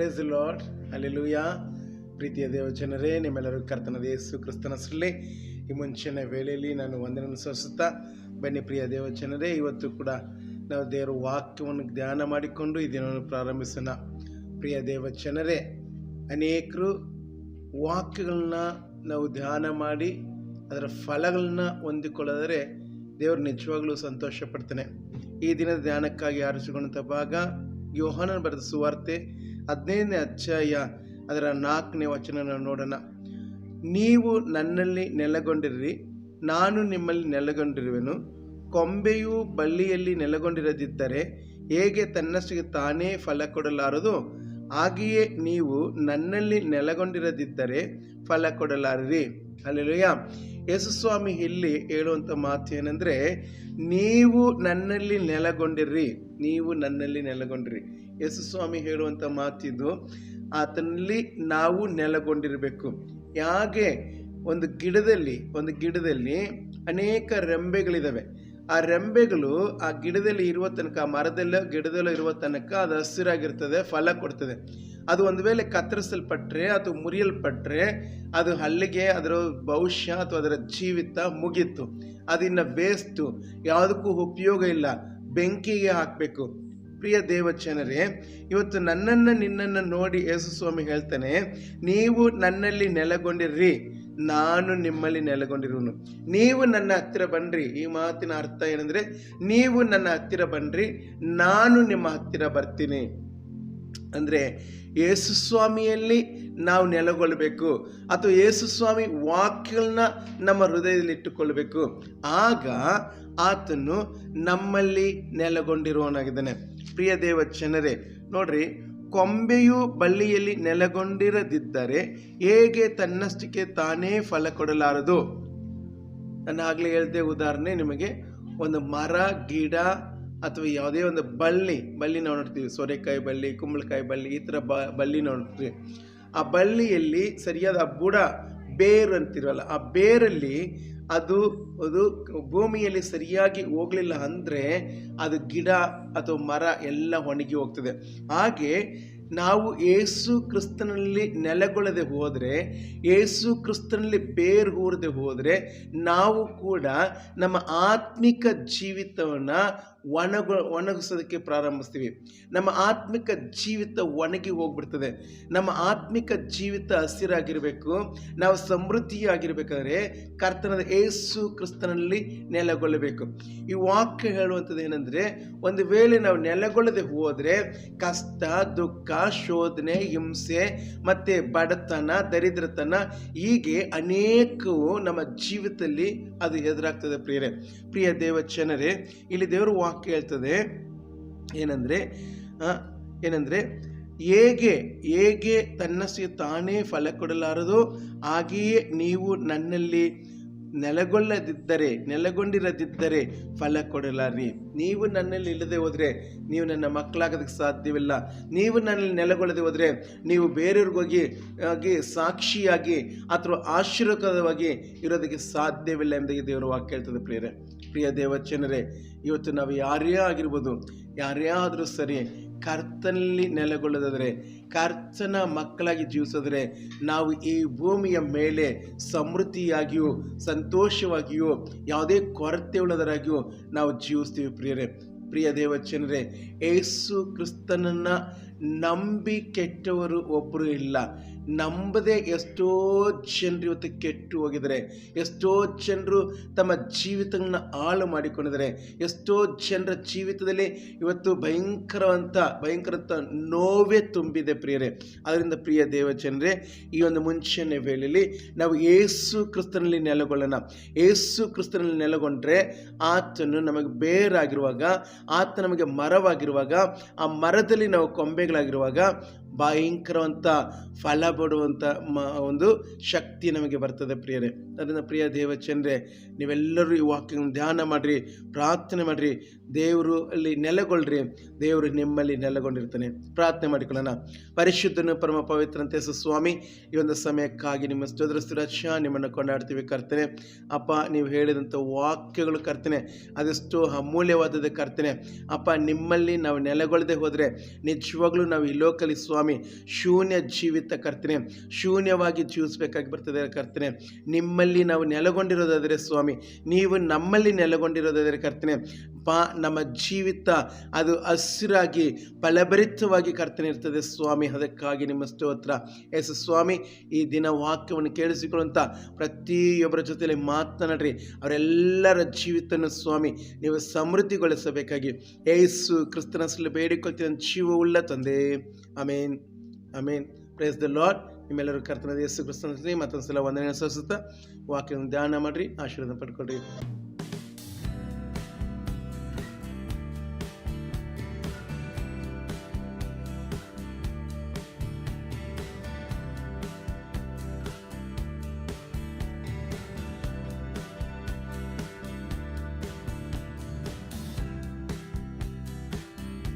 Praise lord alleluia ಪ್ರೀತಿಯ ದೇವಜನರೇ, ನಿಮ್ಮೆಲ್ಲರೂ ಕರ್ತನದ ಯೇಸು ಕ್ರಿಸ್ತನ ಹೆಸರಲ್ಲಿ ಈ ಮುಂಚಿನ ವೇಳೆಯಲ್ಲಿ ನಾನು ವಂದನೆ ಸಲ್ಲಿಸುತ್ತಾ ಬನ್ನಿ ಪ್ರಿಯ ದೇವಜನರೇ. ಇವತ್ತು ಕೂಡ ನಾವು ದೇವರ ವಾಕ್ಯವನ್ನು ಧ್ಯಾನ ಮಾಡಿಕೊಂಡು ಈ ದಿನವನ್ನು ಪ್ರಾರಂಭಿಸೋಣ. ಪ್ರಿಯ ದೇವಜನರೇ, ಅನೇಕರು ವಾಕ್ಯಗಳನ್ನ ನಾವು ಧ್ಯಾನ ಮಾಡಿ ಅದರ ಫಲಗಳನ್ನ ಹೊಂದಿಕೊಳ್ಳದರೆ ದೇವರು ನಿಜವಾಗ್ಲೂ ಸಂತೋಷ ಪಡ್ತಾನೆ ಈ ದಿನದ ಧ್ಯಾನಕ್ಕಾಗಿ ಆರಿಸಿಕೊಂಡಂಥ ಭಾಗ ಯೋಹಾನನ ಬರೆದ ಸುವಾರ್ತೆ. ಹದಿನೈದನೇ ಅಧ್ಯಾಯ ಅದರ ನಾಲ್ಕನೇ ವಚನ ನೋಡೋಣ. ನೀವು ನನ್ನಲ್ಲಿ ನೆಲೆಗೊಂಡಿರ್ರಿ ನಾನು ನಿಮ್ಮಲ್ಲಿ ನೆಲೆಗೊಂಡಿರುವೆನು. ಕೊಂಬೆಯು ಬಳ್ಳಿಯಲ್ಲಿ ನೆಲೆಗೊಂಡಿರದಿದ್ದರೆ ಹೇಗೆ ತನ್ನಷ್ಟಿಗೆ ತಾನೇ ಫಲ ಕೊಡಲಾರದು? ಹಾಗೆಯೇ ನೀವು ನನ್ನಲ್ಲಿ ನೆಲೆಗೊಂಡಿರದಿದ್ದರೆ ಫಲ ಕೊಡಲಾರಿರಿ. ಅಲ್ಲೆಲುಯ್ಯ ಯೇಸುಸ್ವಾಮಿ ಇಲ್ಲಿ ಹೇಳುವಂಥ ಮಾತು ಏನಂದರೆ ನೀವು ನನ್ನಲ್ಲಿ ನೆಲೆಗೊಂಡಿರ್ರಿ ನೀವು ನನ್ನಲ್ಲಿ ನೆಲೆಗೊಂಡಿರಿ. ಯೇಸುಸ್ವಾಮಿ ಹೇಳುವಂಥ ಮಾತಿದು ಆತನಲ್ಲಿ ನಾವು ನೆಲೆಗೊಂಡಿರಬೇಕು. ಹೇಗೆ ಒಂದು ಗಿಡದಲ್ಲಿ ಒಂದು ಗಿಡದಲ್ಲಿ ಅನೇಕ ರೆಂಬೆಗಳಿದ್ದಾವೆ ಆ ರೆಂಬೆಗಳು ಆ ಗಿಡದಲ್ಲಿ ಇರುವ ತನಕ, ಆ ಮರದಲ್ಲ ಗಿಡದಲ್ಲೋ ಇರುವ ತನಕ ಅದು ಹಸಿರಾಗಿರ್ತದೆ, ಫಲ ಕೊಡ್ತದೆ. ಅದು ಒಂದು ವೇಳೆ ಕತ್ತರಿಸಲ್ಪಟ್ರೆ ಅಥವಾ ಮುರಿಯಲ್ಪಟ್ರೆ, ಅದು ಹಲ್ಲಿಗೆ ಅದರ ಭವಿಷ್ಯ ಅಥವಾ ಅದರ ಜೀವಿತ ಮುಗೀತು. ಅದಿನ್ನ ಬೇಸ್ತು ಯಾವುದಕ್ಕೂ ಉಪಯೋಗ ಇಲ್ಲ. ಬೆಂಕಿಗೆ ಹಾಕಬೇಕು. ಪ್ರಿಯ ದೇವಚನರೇ, ಇವತ್ತು ನನ್ನನ್ನು ನಿನ್ನನ್ನು ನೋಡಿ ಯೇಸು ಸ್ವಾಮಿ ಹೇಳ್ತಾನೆ, ನೀವು ನನ್ನಲ್ಲಿ ನೆಲೆಗೊಂಡಿರ್ರಿ, ನಾನು ನಿಮ್ಮಲ್ಲಿ ನೆಲೆಗೊಂಡಿರುವನು. ನೀವು ನನ್ನ ಹತ್ತಿರ ಬನ್ನಿರಿ ಈ ಮಾತಿನ ಅರ್ಥ ಏನಂದ್ರೆ, ನೀವು ನನ್ನ ಹತ್ತಿರ ಬನ್ನಿರಿ ನಾನು ನಿಮ್ಮ ಹತ್ತಿರ ಬರ್ತೀನಿ. ಅಂದರೆ ಯೇಸುಸ್ವಾಮಿಯಲ್ಲಿ ನಾವು ನೆಲೆಗೊಳ್ಳಬೇಕು ಅಥವಾ ಯೇಸುಸ್ವಾಮಿ ವಾಕ್ಯಗಳನ್ನ ನಮ್ಮ ಹೃದಯದಲ್ಲಿ ಇಟ್ಟುಕೊಳ್ಬೇಕು. ಆಗ ಆತನು ನಮ್ಮಲ್ಲಿ ನೆಲೆಗೊಂಡಿರುವವನಾಗಿದ್ದಾನೆ. ಪ್ರಿಯ ದೇವ ಜನರೇ, ನೋಡ್ರಿ, ಕೊಂಬೆಯು ಬಳ್ಳಿಯಲ್ಲಿ ನೆಲೆಗೊಂಡಿರದಿದ್ದರೆ ಹೇಗೆ ತನ್ನಷ್ಟಕ್ಕೆ ತಾನೇ ಫಲ ಕೊಡಲಾರದು? ನಾನು ಆಗಲೇ ಹೇಳ್ದೆ ಉದಾಹರಣೆ ನಿಮಗೆ, ಒಂದು ಮರ, ಗಿಡ ಅಥವಾ ಯಾವುದೇ ಒಂದು ಬಳ್ಳಿ ಬಳ್ಳಿ ನಾವು ನೋಡ್ತೀವಿ, ಸೋರೆಕಾಯಿ ಬಳ್ಳಿ, ಕುಂಬಳಕಾಯಿ ಬಳ್ಳಿ, ಈ ಥರ ಬ, ಬಳ್ಳಿ ನೋಡ್ತೀವಿ. ಆ ಬಳ್ಳಿಯಲ್ಲಿ ಸರಿಯಾದ ಬುಡ, ಬೇರು ಅಂತಿರಲ್ಲ, ಆ ಬೇರಲ್ಲಿ ಅದು ಅದು ಭೂಮಿಯಲ್ಲಿ ಸರಿಯಾಗಿ ಹೋಗಲಿಲ್ಲ ಅಂದರೆ ಅದು ಗಿಡ ಅಥವಾ ಮರ ಎಲ್ಲ ಒಣಗಿ ಹೋಗ್ತದೆ. ಹಾಗೆ ನಾವು ಏಸು ಕ್ರಿಸ್ತನಲ್ಲಿ ನೆಲೆಗೊಳ್ಳದೆ ಹೋದರೆ, ಏಸು ಕ್ರಿಸ್ತನಲ್ಲಿ ಬೇರು ಹೂರದೆ ಹೋದರೆ, ನಾವು ಕೂಡ ನಮ್ಮ ಆತ್ಮಿಕ ಜೀವಿತವನ್ನು ಒಣಗ, ಒಣಗಿಸೋದಕ್ಕೆ ಪ್ರಾರಂಭಿಸ್ತೀವಿ. ನಮ್ಮ ಆತ್ಮಿಕ ಜೀವಿತ ಒಣಗಿ ಹೋಗ್ಬಿಡ್ತದೆ. ನಮ್ಮ ಆತ್ಮಿಕ ಜೀವಿತ ಹಸಿರಾಗಿರಬೇಕು. ನಾವು ಸಮೃದ್ಧಿಯಾಗಿರ್ಬೇಕಾದ್ರೆ ಕರ್ತನದ ಏಸು ಕ್ರಿಸ್ತನಲ್ಲಿ ನೆಲೆಗೊಳ್ಳಬೇಕು. ಈ ವಾಕ್ಯ ಹೇಳುವಂಥದ್ದು ಏನಂದರೆ, ಒಂದು ವೇಳೆ ನಾವು ನೆಲೆಗೊಳ್ಳದೆ ಹೋದರೆ ಕಷ್ಟ, ದುಃಖ, ಶೋಧನೆ, ಹಿಂಸೆ ಮತ್ತು ಬಡತನ, ದರಿದ್ರತನ ಹೀಗೆ ಅನೇಕವು ನಮ್ಮ ಜೀವಿತದಲ್ಲಿ ಅದು ಎದುರಾಗ್ತದೆ ಪ್ರಿಯರೇ. ಪ್ರಿಯ ದೇವಚನರೇ ಇಲ್ಲಿ ದೇವರು ವಾಕ್ಯ ಹೇಳ್ತದೆ ಏನಂದರೆ ಏನಂದರೆ, ಹೇಗೆ ಹೇಗೆ ತನ್ನಸಿ ತಾನೇ ಫಲ ಕೊಡಲಾರದು ಹಾಗೆಯೇ ನೀವು ನನ್ನಲ್ಲಿ ನೆಲೆಗೊಳ್ಳದಿದ್ದರೆ, ನೆಲೆಗೊಂಡಿರದಿದ್ದರೆ ಫಲ ಕೊಡಲಾರಿ. ನೀವು ನನ್ನಲ್ಲಿ ಇಲ್ಲದೆ ಹೋದರೆ ನೀವು ನನ್ನ ಮಕ್ಕಳಾಗೋದಕ್ಕೆ ಸಾಧ್ಯವಿಲ್ಲ. ನೀವು ನನ್ನಲ್ಲಿ ನೆಲೆಗೊಳ್ಳದೆ ಹೋದರೆ ನೀವು ಬೇರೆಯವ್ರಿಗೋಗಿ, ಆಗಿ ಸಾಕ್ಷಿಯಾಗಿ ಅಥವಾ ಆಶೀರ್ವಾದವಾಗಿ ಇರೋದಕ್ಕೆ ಸಾಧ್ಯವಿಲ್ಲ ಎಂಬುದಾಗಿ ದೇವರು ವಾಕ್ಯ ಹೇಳ್ತದೆ ಪ್ರಿಯರೇ. ಪ್ರಿಯ ದೇವಚನರೇ ಇವತ್ತು ನಾವು ಯಾರೇ ಆಗಿರ್ಬೋದು, ಯಾರೇ ಆದರೂ ಸರಿ ಕರ್ತನಲ್ಲಿ ನೆಲೆಗೊಳ್ಳೋದಾದರೆ ಕರ್ತನ ಮಕ್ಕಳಾಗಿ ಜೀವಿಸಿದ್ರೆ ನಾವು ಈ ಭೂಮಿಯ ಮೇಲೆ ಸಮೃದ್ಧಿಯಾಗಿಯೂ, ಸಂತೋಷವಾಗಿಯೂ, ಯಾವುದೇ ಕೊರತೆ ಉಳ್ಳದರಾಗಿಯೂ ನಾವು ಜೀವಿಸ್ತೀವಿ ಪ್ರಿಯರೇ. ಪ್ರಿಯ ದೇವಚನರೇ ಏಸು ಕ್ರಿಸ್ತನನ್ನು ನಂಬಿ ಕೆಟ್ಟವರು ಒಬ್ಬರು ಇಲ್ಲ. ನಂಬದೆ ಎಷ್ಟೋ ಜನರು ಇವತ್ತು ಕೆಟ್ಟು ಹೋಗಿದ್ದಾರೆ. ಎಷ್ಟೋ ಜನರು ತಮ್ಮ ಜೀವಿತನ್ನ ಹಾಳು ಮಾಡಿಕೊಂಡಿದ್ದಾರೆ. ಎಷ್ಟೋ ಜನರ ಜೀವಿತದಲ್ಲಿ ಇವತ್ತು ಭಯಂಕರವಂತ ಭಯಂಕರಂತ ನೋವೇ ತುಂಬಿದೆ ಪ್ರಿಯರೇ. ಅದರಿಂದ ಪ್ರಿಯ ದೇವ ಜನರೇ ಈ ಒಂದು ಮುಂಚೆನೆ ವೇಳೆಯಲ್ಲಿ ನಾವು ಏಸು ಕ್ರಿಸ್ತನಲ್ಲಿ ನೆಲೆಗೊಳ್ಳೋಣ. ಏಸು ಕ್ರಿಸ್ತನಲ್ಲಿ ನೆಲೆಗೊಂಡ್ರೆ ಆತನು ನಮಗೆ ಬೇರಾಗಿರುವಾಗ, ಆತ ನಮಗೆ ಮರವಾಗಿರುವಾಗ, ಆ ಮರದಲ್ಲಿ ನಾವು ಕೊಂಬೆಗಳಾಗಿರುವಾಗ ಭಯಂಕರವಂತ ಫಲ ಪಡುವಂಥ ಮ, ಒಂದು ಶಕ್ತಿ ನಮಗೆ ಬರ್ತದೆ ಪ್ರಿಯರೇ. ಅದರಿಂದ ಪ್ರಿಯ ದೇವಚಂದ್ರೆ, ನೀವೆಲ್ಲರೂ ಈ ವಾಕ್ಯ ಧ್ಯಾನ ಮಾಡಿರಿ, ಪ್ರಾರ್ಥನೆ ಮಾಡಿರಿ. ದೇವರು ಅಲ್ಲಿ ನೆಲೆಗೊಳ್ರಿ. ದೇವರು ನಿಮ್ಮಲ್ಲಿ ನೆಲೆಗೊಂಡಿರ್ತಾನೆ. ಪ್ರಾರ್ಥನೆ ಮಾಡಿಕೊಳ್ಳೋಣ. ಪರಿಶುದ್ಧನು ಪರಮ ಪವಿತ್ರಂತೆ ಸ್ವಾಮಿ, ಈ ಒಂದು ಸಮಯಕ್ಕಾಗಿ ನಿಮ್ಮ ಸ್ತೋದ್ರಸ್ತಿರಕ್ಷ ನಿಮ್ಮನ್ನು ಕೊಂಡಾಡ್ತೀವಿ ಕರ್ತನೆ. ಅಪ್ಪ, ನೀವು ಹೇಳಿದಂಥ ವಾಕ್ಯಗಳು ಕರ್ತನೆ, ಅದೆಷ್ಟು ಅಮೂಲ್ಯವಾದದ್ದು ಕರ್ತನೆ. ಅಪ್ಪ, ನಿಮ್ಮಲ್ಲಿ ನಾವು ನೆಲೆಗೊಳ್ಳದೆ ಹೋದರೆ ನಿಜವಾಗ್ಲೂ ನಾವು ಈ ಲೋಕಲಿ ಸ್ವಾಮಿ ಸ್ವಾಮಿ, ಶೂನ್ಯ ಜೀವಿತ ಕರ್ತನೆ, ಶೂನ್ಯವಾಗಿ ಜೀವಿಸಬೇಕಾಗಿ ಬರ್ತದೆ ಕರ್ತನೆ. ನಿಮ್ಮಲ್ಲಿ ನಾವು ನೆಲೆಗೊಂಡಿರೋದಾದರೆ ಸ್ವಾಮಿ, ನೀವು ನಮ್ಮಲ್ಲಿ ನೆಲೆಗೊಂಡಿರೋದಾದರೆ ಕರ್ತನೆ. ಪಾ ನಮ್ಮ ಜೀವಿತ ಅದು ಹಸಿರಾಗಿ ಫಲಭರಿತವಾಗಿ ಕರ್ತನಿರ್ತದೆ ಸ್ವಾಮಿ, ಅದಕ್ಕಾಗಿ ನಿಮ್ಮ ಸ್ತೋತ್ರ. ಎಸ್ ಸ್ವಾಮಿ, ಈ ದಿನ ವಾಕ್ಯವನ್ನು ಕೇಳಿಸಿಕೊಳ್ಳುವಂಥ ಪ್ರತಿಯೊಬ್ಬರ ಜೊತೆಯಲ್ಲಿ ಮಾತನಾಡ್ರಿ. ಅವರೆಲ್ಲರ ಜೀವಿತನ ಸ್ವಾಮಿ, ನೀವು ಸಮೃದ್ಧಿಗೊಳಿಸಬೇಕಾಗಿ. ಏಸು ಕ್ರಿಸ್ತನ ಬೇಡಿಕೊಳ್ತೀನಿ. ಜೀವವುಳ್ಳ ತಂದೆ. Amen amen praise the lord ನಿಮ್ಮೆಲ್ಲರೂ ಕರ್ತನ ಯೇಸು ಕ್ರಿಸ್ತನ ಮತ್ತೊಂದು ಸಲ ವಂದನೆ ಸಲ್ಲಿಸುತ್ತಾ ವಾಕ್ಯವನ್ನು ಧ್ಯಾನ ಮಾಡಿರಿ, ಆಶೀರ್ವಾದ ಪಡ್ಕೊಳ್ರಿ.